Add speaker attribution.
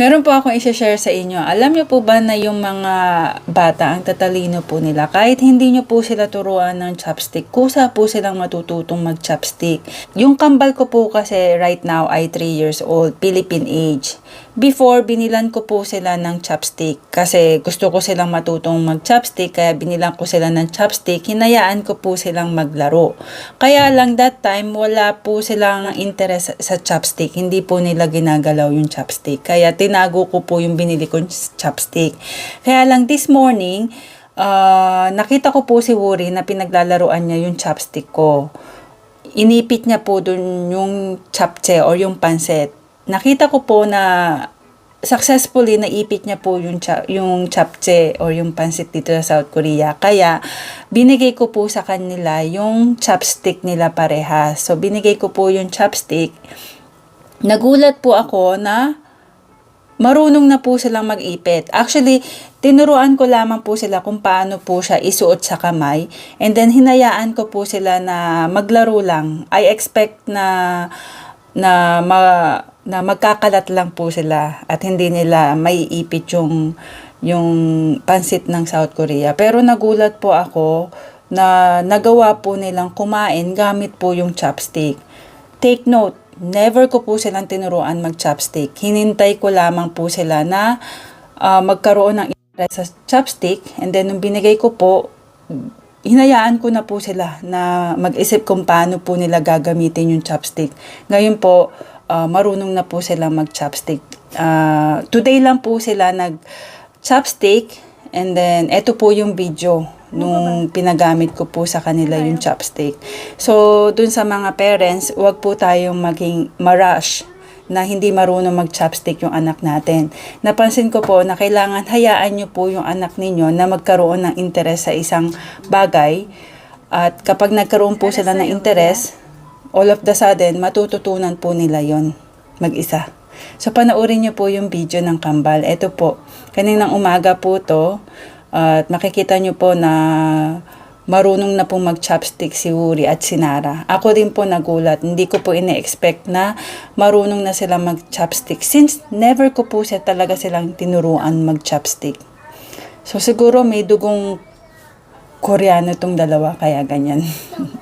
Speaker 1: Meron po akong i-share sa inyo. Alam niyo po ba na yung mga bata, ang tatalino po nila, kahit hindi niyo po sila turuan ng chopstick, kusa po silang matututong mag-chopstick. Yung kambal ko po kasi right now ay 3 years old, Philippine age. Before, binilan ko po sila ng chopstick kasi gusto ko silang matutong mag-chopstick kaya binilan ko sila ng chopstick, hinayaan ko po silang maglaro. Kaya lang that time, wala po silang interest sa chopstick. Hindi po nila ginagalaw yung chopstick. Kaya tinago ko po yung binili kong chopstick. Kaya lang this morning, ah, nakita ko po si Wuri na pinaglalaroan niya yung chopstick ko inipit niya po dun yung chapche or yung pansit. Nakita ko po na successfully naipit niya po yung, cha- yung chapche or yung pansit dito sa South Korea. Kaya, binigay ko po sa kanila yung chopstick nila parehas. So, binigay ko po yung chopstick. Nagulat po ako na marunong na po silang mag-ipit. Actually, tinuruan ko lamang po sila kung paano po siya isuot sa kamay. And then, hinayaan ko po sila na maglaro lang. I expect na na ma, na magkakalat lang po sila at hindi nila maiipit yung yung pansit ng South Korea. Pero nagulat po ako na nagawa po nilang kumain gamit po yung chopstick. Take note, never ko po silang tinuruan mag-chopstick. Hinintay ko lamang po sila na ah, magkaroon ng interest sa chopstick and then nung binigay ko po, hinayaan ko na po sila na mag-isip kung paano po nila gagamitin yung chopstick. Ngayon po, ah, marunong na po sila mag-chopstick. Ah, today lang po sila nag-chopstick and then eto po yung video nung pinagamit ko po sa kanila yung chopstick. So, dun sa mga parents, wag po tayong maging marush na hindi marunong mag-chopstick yung anak natin. Napansin ko po na kailangan hayaan nyo po yung anak ninyo na magkaroon ng interest sa isang bagay. At kapag nagkaroon po sila ng interest, all of the sudden, matututunan po nila yon mag-isa. So, panoorin nyo po yung video ng kambal. Ito po, kaninang umaga po to, at makikita nyo po na marunong na pong mag-chopstick si Wuri at si Nara. Ako din po nagulat. Hindi ko po ine-expect na marunong na sila mag-chopstick since never ko po siya talaga silang tinuruan mag-chopstick. So siguro may dugong Koreano tong dalawa kaya ganyan.